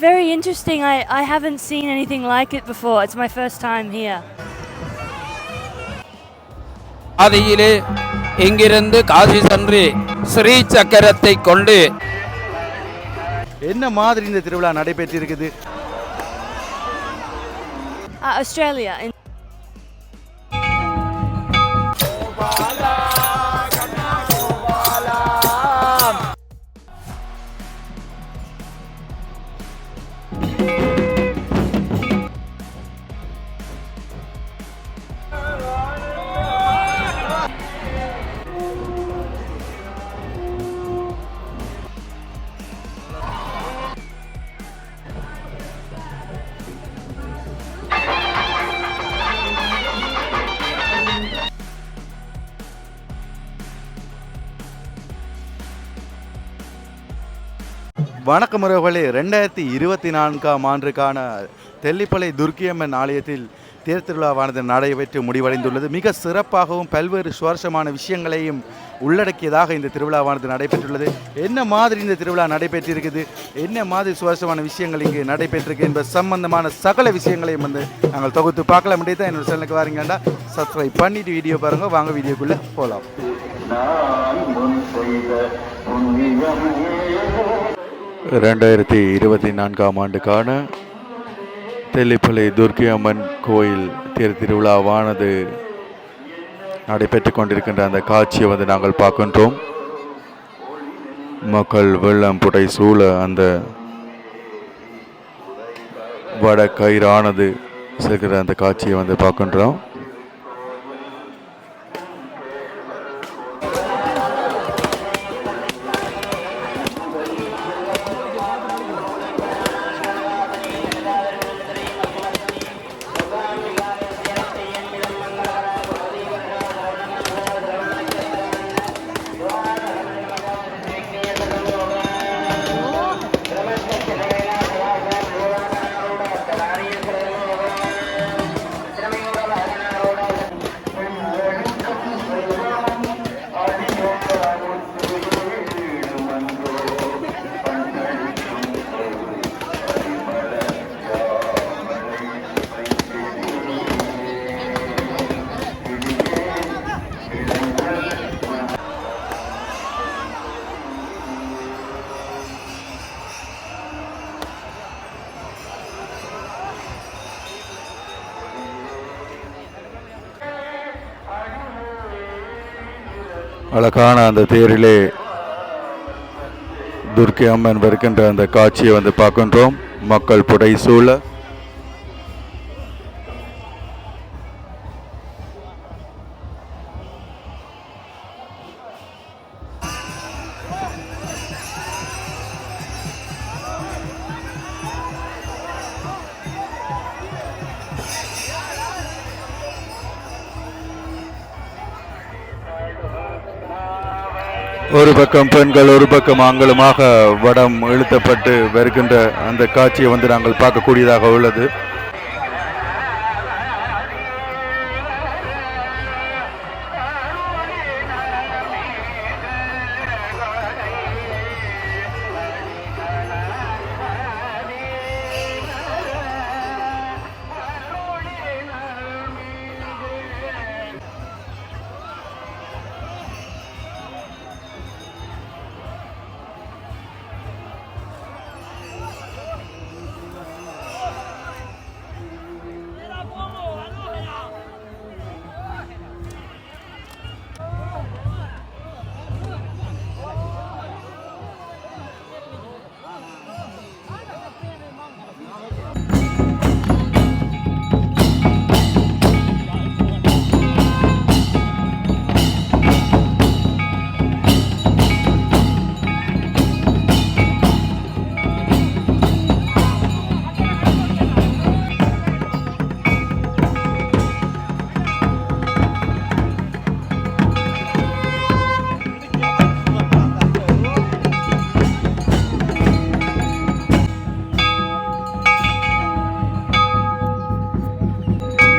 very interesting. I, I haven't seen anything like it before. It's my first time here. ஆதியிலே இங்கிருந்து காசி சென்று ஸ்ரீ சக்கரத்தை கொண்டு என்ன மாதிரி இந்த திருவிழா நடைபெற்றிருக்குது Uh, Australia. In- வணக்கம் உறவுகளே. ரெண்டாயிரத்தி இருபத்தி நான்காம் ஆண்டுக்கான தெல்லிப்பளை துர்க்கியம்மன் ஆலயத்தில் தேர்திருவிழாவானது நடைபெற்று முடிவடைந்துள்ளது. மிக சிறப்பாகவும் பல்வேறு சுவாரஸ்யமான விஷயங்களையும் உள்ளடக்கியதாக இந்த திருவிழாவானது நடைபெற்றுள்ளது. என்ன மாதிரி இந்த திருவிழா நடைபெற்றிருக்குது? என்ன மாதிரி சுவாரஸ்யமான விஷயங்கள் இங்கே நடைபெற்றிருக்கு என்பது சம்பந்தமான சகல விஷயங்களையும் வந்து நாங்கள் தொகுத்து பார்க்கலாம். முடியாது என்னோட சேனலுக்கு வாரீங்கன்னா சப்ஸ்கிரைப் பண்ணிட்டு வீடியோ பாருங்க. வாங்க வீடியோக்குள்ளே போகலாம் ரெண்டாயிரத்தி இருபத்தி நான்காம் ஆண்டுக்கான தெல்லிப்பளை துர்க்கி அம்மன் கோயில் தேர் திருவிழாவானது நடைபெற்று கொண்டிருக்கின்ற அந்த காட்சியை வந்து நாங்கள் பார்க்கின்றோம். மக்கள் வெள்ளம் புடை சூழ அந்த வட கயிறானது செல்கிற அந்த காட்சியை வந்து பார்க்கின்றோம். அழகான அந்த தேரிலே துர்க்கை அம்மன் வருகின்ற அந்த காட்சியை வந்து பார்க்கின்றோம். மக்கள் புடை சூழ ஒரு பக்கம் பெண்கள் ஒரு பக்கம் ஆண்களுமாக வடம் இழுத்தப்பட்டு வருகின்ற அந்த காட்சியை வந்து நாங்கள் பார்க்கக்கூடியதாக உள்ளது.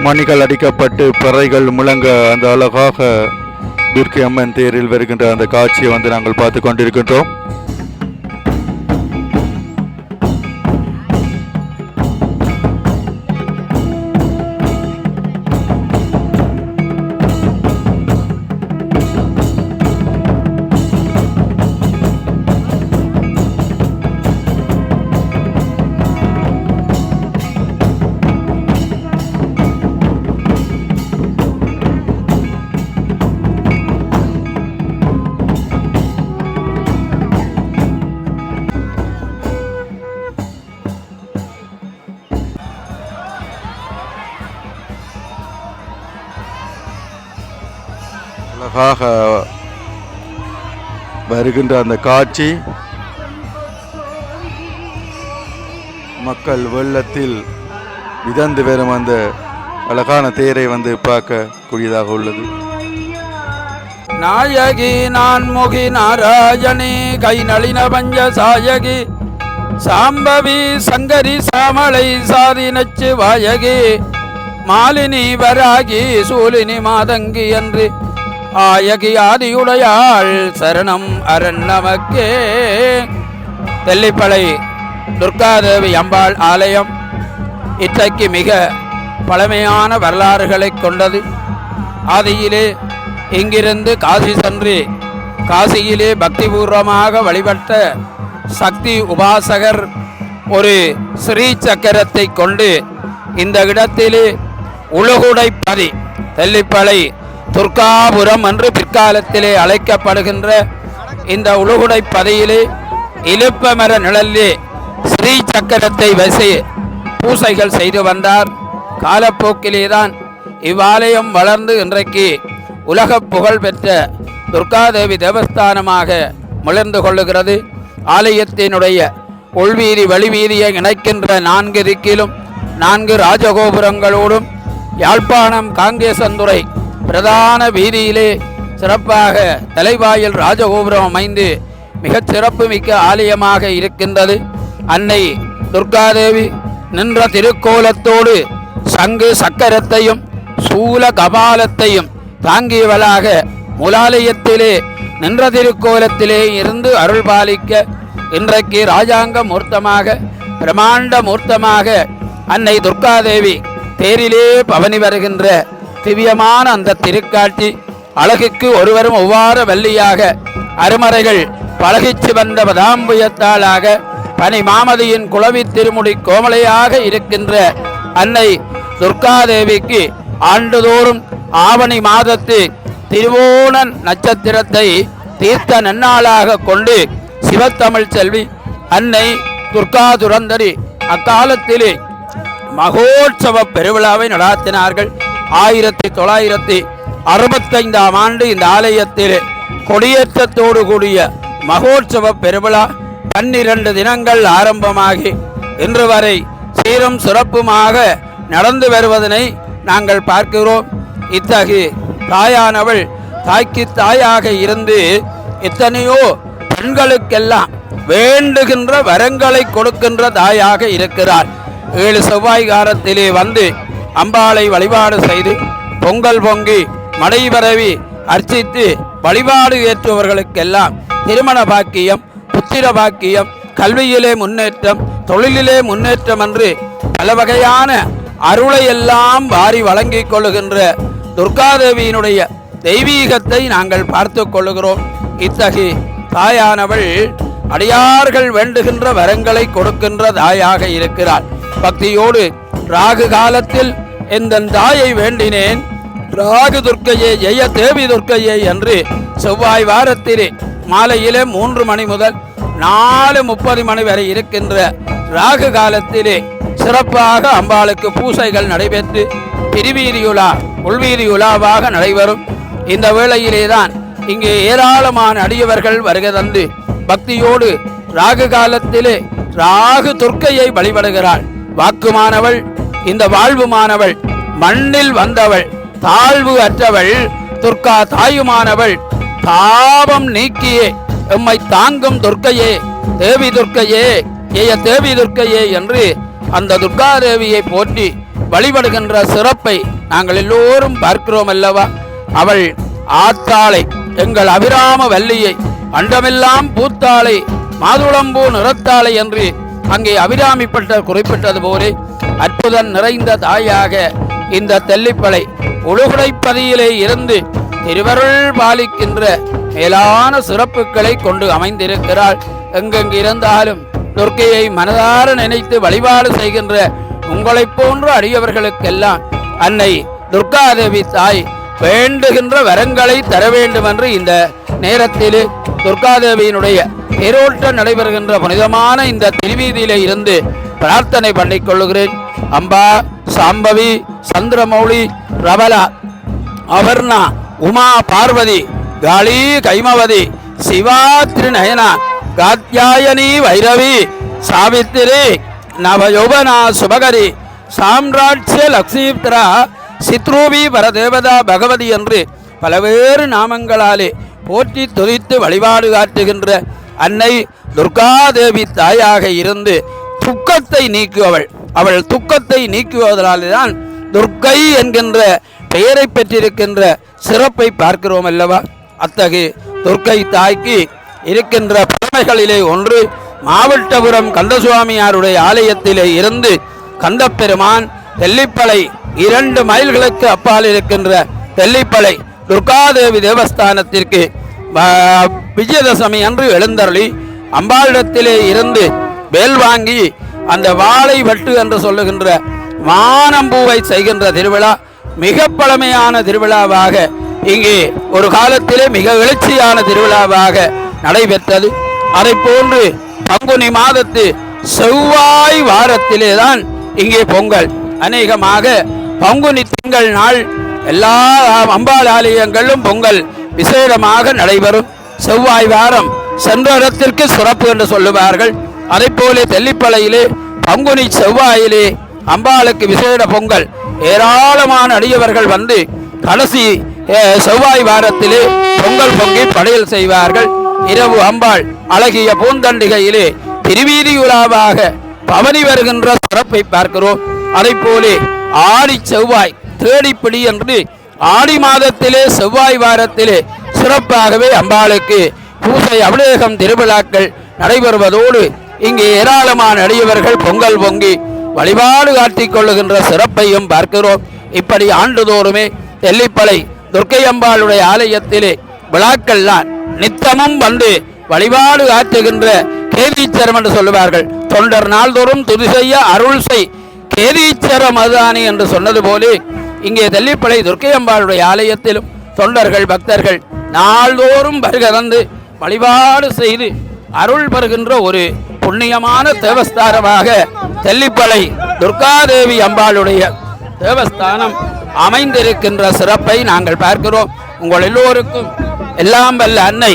மணிகள் அடிக்கப்பட்டு பறைகள் முழங்க அந்த அழகாக துர்க்கை அம்மன் தேரில் வருகின்ற அந்த காட்சியை வந்து நாங்கள் பார்த்து கொண்டிருக்கின்றோம். அழகாக வருகின்ற அந்த காட்சி மக்கள் வெள்ளத்தில் மிதந்து வரும் அந்த அழகான தேரை வந்து பார்க்கக்கூடியதாக உள்ளது. நாயகி நான் முகி நாராயணி கை நளின பஞ்ச சாயகி சாம்பவி சங்கரி சாமலை சாதி நச்சு வாயகி மாலினி வராகி சூலினி மாதங்கி என்று ஆயகியாதியுடையாள் சரணம் அரண் நமக்கே. தெல்லிப்பளை துர்காதேவி அம்பாள் ஆலயம் இன்றைக்கு மிக பழமையான வரலாறுகளை கொண்டது. ஆதியிலே இங்கிருந்து காசி சென்று காசியிலே பக்திபூர்வமாக வழிபட்ட சக்தி உபாசகர் ஒரு ஸ்ரீ சக்கரத்தை கொண்டு இந்த இடத்திலே உலகுடைப்பதி தெல்லிப்பளை துர்காபுரம் என்று பிற்காலத்திலே அழைக்கப்படுகின்ற இந்த உழுகுடை பதையிலே இலுப்பமர நிழலிலே ஸ்ரீ சக்கரத்தை வசி பூசைகள் செய்து வந்தார். காலப்போக்கிலேதான் இவ்வாலயம் வளர்ந்து இன்றைக்கு உலக புகழ் பெற்ற துர்காதேவி தேவஸ்தானமாக மலர்ந்து கொள்ளுகிறது. ஆலயத்தினுடைய உள்வீதி வழிவீதியை இணைக்கின்ற நான்கு திக்கிலும் நான்கு ராஜகோபுரங்களோடும் யாழ்ப்பாணம் காங்கேசந்துறை பிரதான வீதியிலே சிறப்பாக தலைவாயில் ராஜகோபுரம் அமைந்து மிகச் சிறப்புமிக்க ஆலயமாக இருக்கின்றது. அன்னை துர்காதேவி நின்ற திருக்கோலத்தோடு சங்கு சக்கரத்தையும் சூல கபாலத்தையும் தாங்கியவளாக மூலாலயத்திலே நின்ற திருக்கோலத்திலே இருந்து அருள் பாலிக்க இன்றைக்கு ராஜாங்க மூர்த்தமாக பிரமாண்ட மூர்த்தமாக அன்னை துர்காதேவி தேரிலே பவனி வருகின்ற திவ்யமான அந்த திருக்காட்சி. அழகுக்கு ஒருவரும் ஒவ்வாறு வள்ளியாக அருமறைகள் பழகிச்சு வந்த பதாம்புயத்தாளாக பனி மாமதியின் குளவி திருமுடி கோமலையாக இருக்கின்ற அன்னை துர்காதேவிக்கு ஆண்டுதோறும் ஆவணி மாதத்து திருவோணன் நட்சத்திரத்தை தீர்த்த நன்னாளாக கொண்டு சிவத்தமிழ் செல்வி அன்னை துர்கா துரந்தரி அக்காலத்திலே மகோற்சவ பெருவிழாவை நடாத்தினார்கள். ஆயிரத்தி தொள்ளாயிரத்தி அறுபத்தைந்தாம் ஆண்டு இந்த ஆலயத்தில் கொடியேற்றத்தோடு கூடிய மகோற்சவ பெருவிழா பன்னிரண்டு தினங்கள் ஆரம்பமாகி இன்று வரை சீரும் சிறப்புமாக நடந்து வருவதனை நாங்கள் பார்க்கிறோம். இத்தகு தாயானவள் தாய்க்கு தாயாக இருந்து எத்தனையோ பெண்களுக்கெல்லாம் வேண்டுகின்ற வரங்களை கொடுக்கின்ற தாயாக இருக்கிறார் ஏழு செவ்வாய் காலத்திலே வந்து அம்பாளை வழிபாடு செய்து பொங்கல் பொங்கி மடை பரவி அர்ச்சித்து வழிபாடு ஏற்றுவர்களுக்கெல்லாம் திருமண பாக்கியம் புத்திர பாக்கியம் கல்வியிலே முன்னேற்றம் தொழிலிலே முன்னேற்றம் என்று பல வகையான அருளை எல்லாம் வாரி வழங்கிக் கொள்ளுகின்ற துர்காதேவியினுடைய தெய்வீகத்தை நாங்கள் பார்த்து கொள்ளுகிறோம். இத்தகைய தாயானவள் அடியார்கள் வேண்டுகின்ற வரங்களை கொடுக்கின்ற தாயாக இருக்கிறாள். பக்தியோடு ராகு காலத்தில் இந்த தாயை வேண்டினேன்? ராகு துர்க்கையே ஜெய தேவி துர்க்கையே என்று செவ்வாய் வாரத்திலே மாலையிலே மூன்று மணி முதல் நாலு முப்பது மணி வரை இருக்கின்ற ராகு காலத்திலே சிறப்பாக அம்பாளுக்கு பூசைகள் நடைபெற்று திருவீதியுலா உள்வீதியுலாவாக நடைபெறும். இந்த வேளையிலே தான் இங்கே ஏராளமான அடியவர்கள் வருகை தந்து பக்தியோடு ராகு காலத்திலே ராகு துர்க்கையை வழிபடுகிறாள். வாக்குமானவள் இந்த வாழ்வுமானவள் மண்ணில் வந்தவள் தாழ்வு அற்றவள் துர்கா தாயுமானவள் தாபம் நீக்கியே எம்மை தாங்கும் துர்க்கையே தேவி துர்க்கையே ஏய தேவி துர்க்கையே என்று அந்த துர்கா தேவியை போற்றி வழிபடுகின்ற சிறப்பை நாங்கள் எல்லோரும் பார்க்கிறோம் அல்லவா? அவள் ஆத்தாளை எங்கள் அபிராம வல்லியை அண்டமெல்லாம் பூத்தாளை மாதுளம்பூ நிறத்தாளை என்று அங்கே அபிராமிப்பட்ட குறிப்பிட்டது போலே அற்புதம் நிறைந்த தாயாக இந்த தெல்லிப்பளை உழுகுடைப்பதியிலே இருந்து திருவருள் பாலிக்கின்ற மேலான சிறப்புகளை கொண்டு அமைந்திருக்கிறாள். எங்கெங்கு இருந்தாலும் துர்க்கையை மனதார நினைத்து வழிபாடு செய்கின்ற உங்களைப் போன்ற அடியவர்களுக்கெல்லாம் அன்னை துர்காதேவி தாய் வேண்டுகின்ற வரங்களை தர வேண்டும் என்று இந்த நேரத்தில் துர்காதேவியினுடைய தேரோட்டம் நடைபெறுகின்ற புனிதமான இந்த திருவீதியிலே இருந்து பிரார்த்தனை பண்ணிக்கொள்ளுகிறேன். அம்பா சாம்பவி சந்திரமௌலி ரபலா அவர்ணா உமா பார்வதி காளி கைமவதி சிவா திருநயனா காத்யாயனி வைரவி சாவித்திரி நவயோபனா சுபகரி சாம்ராட்சிய லக்ஷ்மீப்தரா சித்ரூபி பரதேவதா பகவதி என்று பலவேறு நாமங்களாலே போற்றி துதித்து வழிபாடு காட்டுகின்ற அன்னை துர்காதேவி தாயாக இருந்து துக்கத்தை நீக்குவவள் அவள் துக்கத்தை நீக்குவதனால்தான் துர்க்கை என்கின்ற பெயரை பெற்றிருக்கின்ற சிறப்பை பார்க்கிறோம் அல்லவா? அத்தகு துர்க்கை தாய்க்கு இருக்கின்ற பழமைகளிலே ஒன்று மாவட்டபுரம் கந்தசுவாமியாருடைய ஆலயத்திலே இருந்து கந்தப்பெருமான் தெல்லிப்பளை இரண்டு மைல்களுக்கு அப்பால் இருக்கின்ற தெல்லிப்பளை துர்காதேவி தேவஸ்தானத்திற்கு விஜயதசமி அன்று எழுந்தருளி அம்பாளிடத்திலே இருந்து வேல் வாங்கி அந்த வாழை வட்டு என்று சொல்லுகின்ற வானம்பூவை செய்கின்ற திருவிழா மிக பழமையான திருவிழாவாக இங்கே ஒரு காலத்திலே மிக எழுச்சியான திருவிழாவாக நடைபெற்றது. அதை போன்று பங்குனி மாதத்து செவ்வாய் வாரத்திலே தான் இங்கே பொங்கல். அநேகமாக பங்குனி திங்கள் நாள் எல்லா அம்பாள் ஆலயங்களிலும் பொங்கல் விசேடமாக நடைபெறும். செவ்வாய் வாரம் சென்ற இடத்திற்கு சிறப்பு என்று சொல்லுவார்கள். அதை போல தெல்லிப்பளையிலே பங்குனி செவ்வாயிலே அம்பாளுக்கு விசேட பொங்கல். ஏராளமான அடியவர்கள் வந்து கடைசி செவ்வாய் வாரத்திலே பொங்கல் பொங்கி படையல் செய்வார்கள். இரவு அம்பாள் அழகிய பூந்தண்டிகையிலே திருவீதியுலாவாக பவனி வருகின்ற சிறப்பை பார்க்கிறோம். அதை போலே ஆடி செவ்வாய் தேடிப்பிடி என்று ஆடி மாதத்திலே செவ்வாய் வாரத்திலே சிறப்பாகவே அம்பாளுக்கு பூசை அபிஷேகம் திருவிழாக்கள் நடைபெறுவதோடு இங்கே ஏராளமான அடியவர்கள் பொங்கல் பொங்கி வழிபாடு காட்டிக் கொள்ளுகின்ற சிறப்பையும் பார்க்கிறோம். இப்படி ஆண்டுதோறுமே தெல்லிப்பளை துர்க்கை அம்பாளுடைய ஆலயத்திலே விழாக்கள்லாம் நித்தமும் வந்து வழிபாடு காட்டுகின்ற கேதீச்சரம் என்று சொல்லுவார்கள். தொண்டர் நாள்தோறும் துதி செய்ய அருள் செய். கேதீச்சரம் அதுதானே என்று சொன்னது போலே இங்கே தெல்லிப்பளை துர்க்கை அம்பாளுடைய ஆலயத்திலும் தொண்டர்கள் பக்தர்கள் நாள்தோறும் வருக வழிபாடு செய்து அருள் பெறுகின்ற ஒரு புண்ணியமான தேவஸ்தானமாக தெல்லிப்பளை துர்காதேவி அம்பாளுடைய தேவஸ்தானம் அமைந்திருக்கின்ற சிறப்பை நாங்கள் பார்க்கிறோம். உங்கள் எல்லோருக்கும் எல்லாம் வல்ல அன்னை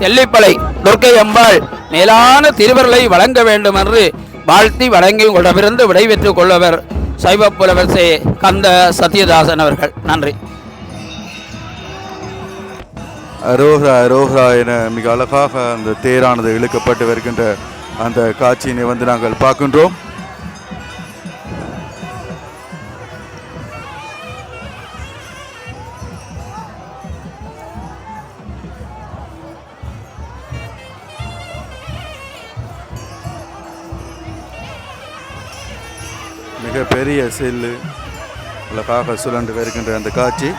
தெல்லிப்பளை துர்க்கை அம்பாள் மேலான திருவருளை வழங்க வேண்டும் என்று வாழ்த்தி வழங்கி உங்களிடமிருந்து விடைபெற்றுக் கொள்ளவர் சைவ புலவர் சே கந்த சத்யதாசன் அவர்கள். நன்றி. ரோஹ்ரா ரோஹ்ரா என மிக அழகாக அந்த தேரானது இழுக்கப்பட்டு வருகின்ற அந்த காட்சியினை வந்து நாங்கள் பார்க்கின்றோம். மிக பெரிய செல்லு அழகாக சுழன்று வருகின்ற அந்த காட்சி.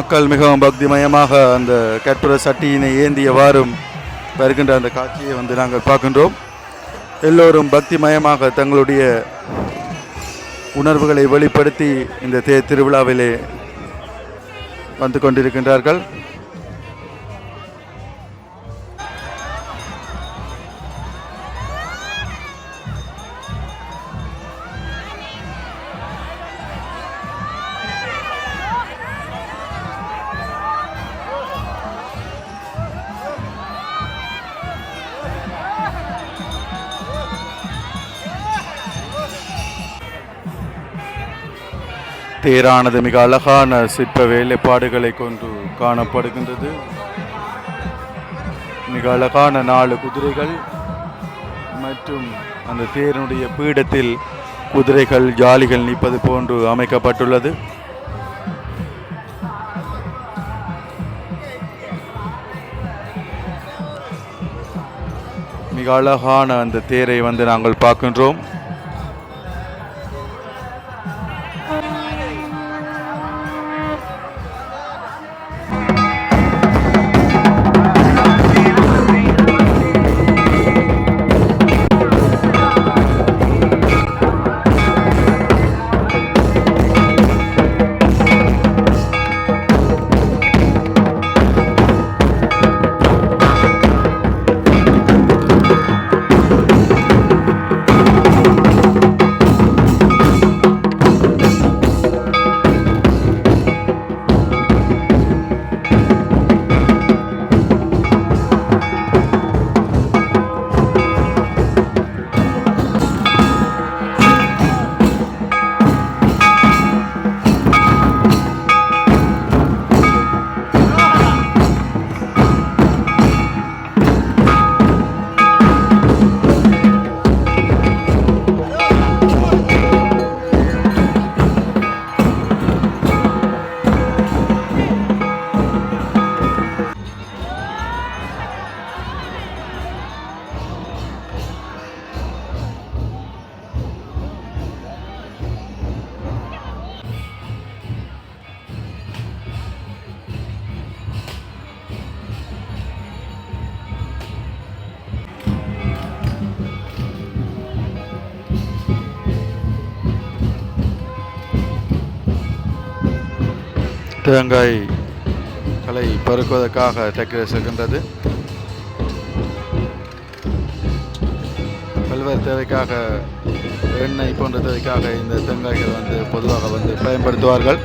மக்கள் மிகவும் பக்திமயமாக அந்த கற்பூர சட்டியினை ஏந்தியவாறும் வருகின்ற அந்த காட்சியை வந்து நாங்கள் பார்க்கின்றோம். எல்லோரும் பக்திமயமாக தங்களுடைய உணர்வுகளை வெளிப்படுத்தி இந்த தே திருவிழாவிலே வந்து கொண்டிருக்கின்றார்கள். தேரானது மிக அழகான சிற்ப வேலைப்பாடுகளை கொண்டு காணப்படுகின்றது. மிக அழகான நாலு குதிரைகள் மற்றும் அந்த தேரினுடைய பீடத்தில் குதிரைகள் ஜாலிகள் நிற்பது போன்று அமைக்கப்பட்டுள்ளது. மிக அழகான அந்த தேரை வந்து நாங்கள் பார்க்கின்றோம். தேங்காய் களை பருக்குவதற்காக டெக்கரேஸ் இருக்கின்றது. பல்வேறு தேவைக்காக எண்ணெய் போன்ற தேவைக்காக இந்த தேங்காய்கள் வந்து பொதுவாக வந்து பயன்படுத்துவார்கள்.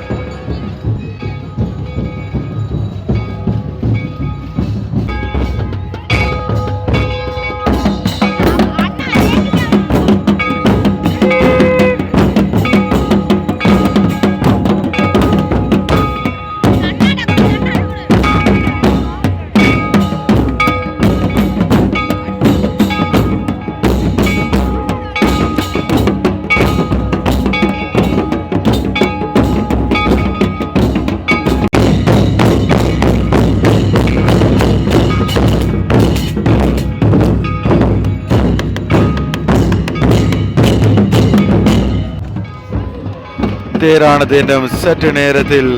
தேரானது என்னும் சற்று நேரத்தில்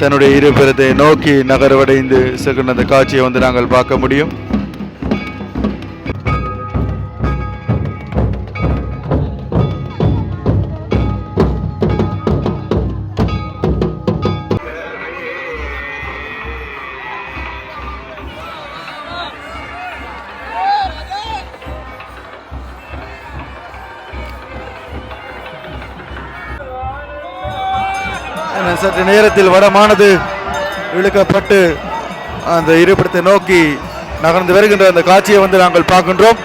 தன்னுடைய இருபுறத்தை நோக்கி நகர்வடைந்து செல்கின்ற அந்த காட்சியை வந்து நாங்கள் பார்க்க முடியும். சற்று நேரத்தில் வடமானது இழுக்கப்பட்டு அந்த இருப்பிடத்தை நோக்கி நகர்ந்து வருகின்ற அந்த காட்சியை வந்து நாங்கள் பார்க்கின்றோம்.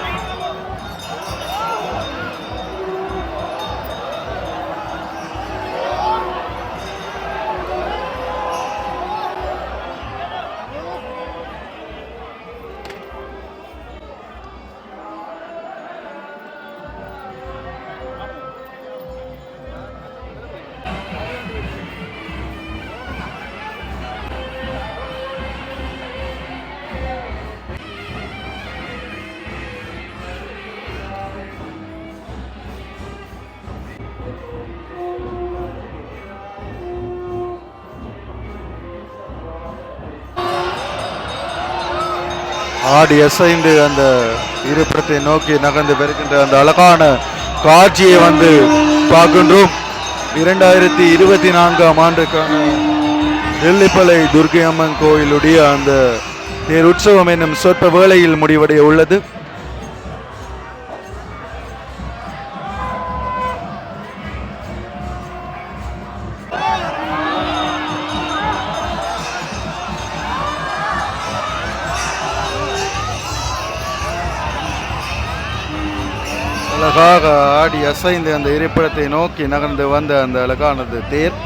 ஆடி அசைந்து அந்த இருப்பிடத்தை நோக்கி நகர்ந்து வருகின்ற அந்த அழகான காட்சியை வந்து பார்க்கின்றோம். இரண்டாயிரத்தி இருபத்தி நான்காம் ஆண்டுக்கான வெள்ளிப்பளை துர்க்கை அம்மன் கோயிலுடைய அந்த தேர் உற்சவம் என்னும் சொற்ப வேளையில் முடிவடைய உள்ளது. அசைந்து அந்த இருப்பிடத்தை நோக்கி நகர்ந்து வந்த அந்த அழகானது தேர்.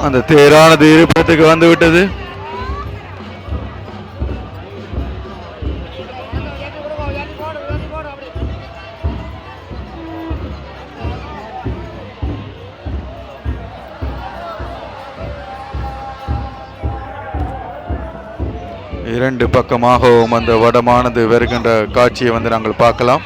அந்த தேரானது இருப்பிடத்துக்கு வந்து விட்டது இரண்டு பக்கமாகவும் அந்த வடமானது வருகின்ற காட்சியை வந்து நாங்கள் பார்க்கலாம்.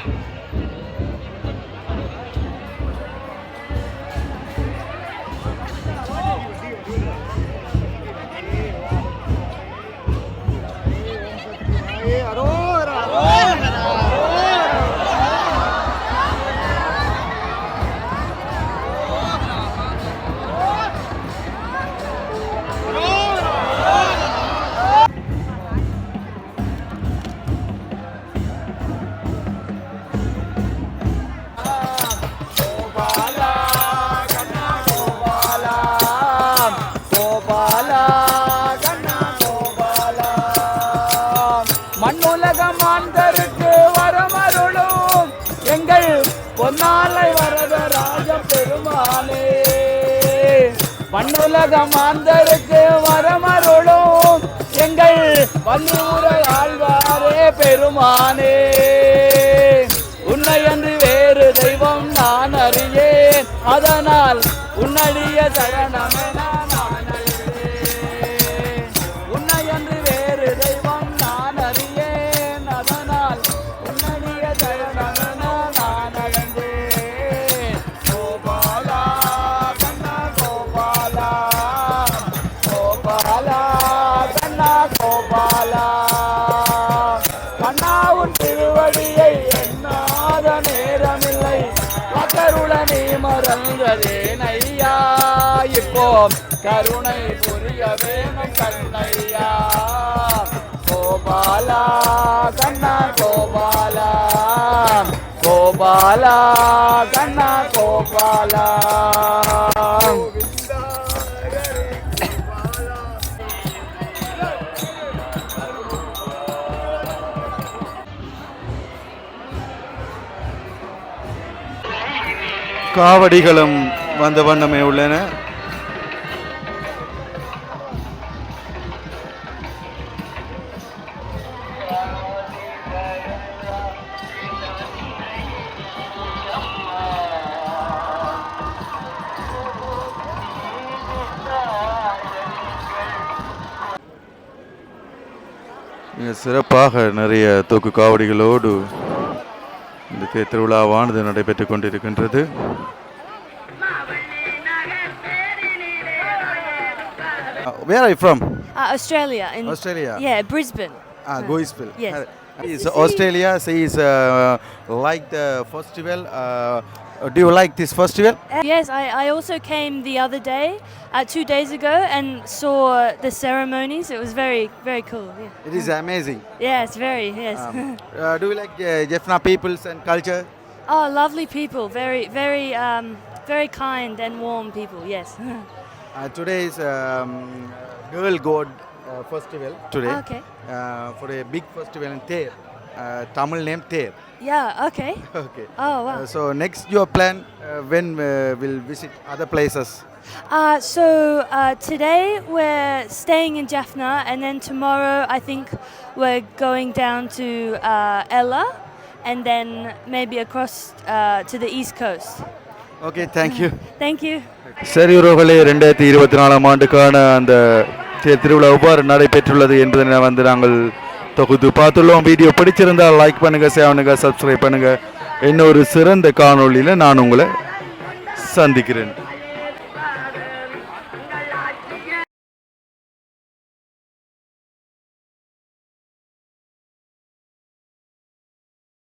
பன்னூரை ஆழ்வாரே பெருமானே. உன்னை அன்று வேறு தெய்வம் நான் அறியேன். அதனால் உன்னடிய சரணமே கோபாலா கண்ணா கோபாலா. காவடிகளும் வந்த வண்ணமே உள்ளன. சிறப்பாக நிறைய தூக்கு காவடிகளோடு இந்த தேர் திருவிழாவானது நடைபெற்றுக் கொண்டிருக்கின்றது where I from Uh, Australia. In, Australia. Yeah, Brisbane. Ah, Goisville. Yes. Is Australia says uh, like the festival. Uh, do you like this festival? Uh, Yes, I, I also came the other day, uh, two days ago, and saw the ceremonies. It was very, very cool. Yeah. It is amazing. Yes, very, yes. Um, uh, do you like uh, Jaffna peoples and culture? oh, lovely people. Very, very, um, very kind and warm people. Yes. Uh, today is um, Girl God uh, festival. Today okay. uh, for a big festival in Ter. Uh, Tamil name Ter. Yeah, okay. okay. Oh, wow. Uh, so next your plan uh, when uh, we'll visit other places. Uh, so uh, today we're staying in Jaffna, and then tomorrow I think we're going down to uh, Ella, and then maybe across uh, to the east coast. Okay, thank you. Thank you. சரி உறவுகளே ரெண்டாயிரத்தி இருபத்தி நாலாம் ஆண்டுக்கான அந்த தேர் திருவிழா எவ்வாறு நடைபெற்றுள்ளது என்பதை வந்து நாங்கள் தொகுத்து பார்த்துள்ளோம். வீடியோ பிடிச்சிருந்தால் லைக் பண்ணுங்க ஷேர் பண்ணுங்க சப்ஸ்கிரைப் பண்ணுங்க. இன்னொரு சிறந்த காணொளியில் நான் உங்களை சந்திக்கிறேன்.